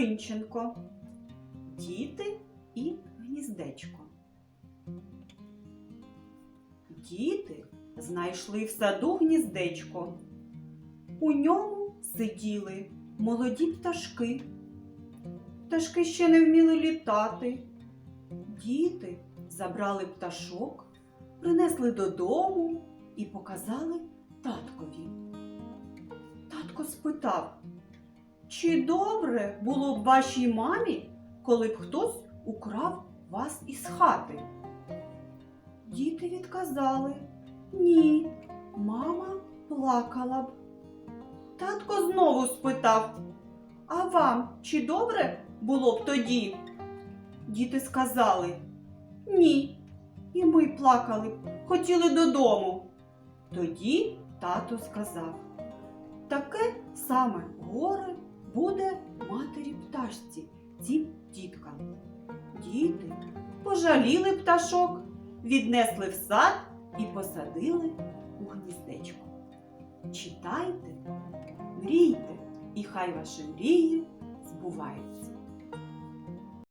Тимченко. Діти і гніздечко. Діти знайшли в саду гніздечко. У ньому сиділи молоді пташки. Пташки ще не вміли літати. Діти забрали пташок, принесли додому і показали таткові. Татко спитав, чи добре було б вашій мамі, коли б хтось украв вас із хати? Діти відказали, ні, мама плакала б. Татко знову спитав, а вам чи добре було б тоді? Діти сказали, ні. І ми плакали б, хотіли додому. Тоді тато сказав, таке саме горе пташці, цим діткам. Діти пожаліли пташок, віднесли в сад і посадили у гніздечко. Читайте, мрійте, і хай ваші мрії збуваються.